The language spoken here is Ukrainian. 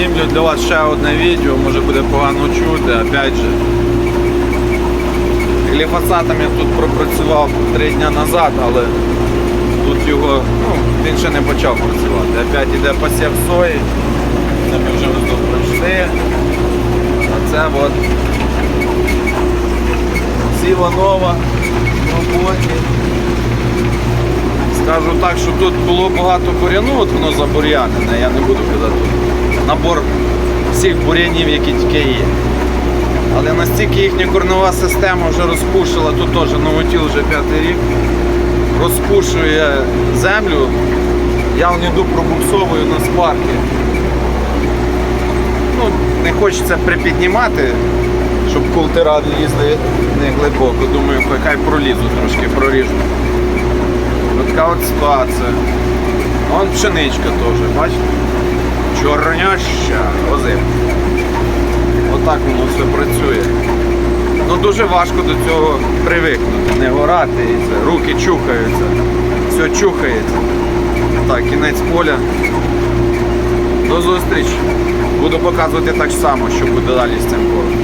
Знімлю для вас ще одне відео, може буде погано чути, опять же. Гліфосатом я тут пропрацював три дні назад, але тут його, ну, він ще не почав працювати. Опять іде посів сої, це ми вже тут пройшли. А це от сіла нова в роботі. Скажу так, що тут було багато буряну, от воно забур'янене, я не буду казати набор всіх бур'янів, які тільки є. Але настільки їхня корнова система вже розпушила, тут теж новотіл вже п'ятий рік, розпушує землю. Я вон йду пробуксовую на спарки. Ну, не хочеться припіднімати, щоб култера лізли не глибоко. Думаю, хай пролізу трошки, проріжу. Така от ситуація. Вон пшеничка теж, бачите? Чорняща озим. Отак воно все працює. Ну дуже важко до цього привикнути, не горати, це, руки чухаються, все чухається. Так, кінець поля. До зустрічі. Буду показувати так само, що буде далі з цим полем.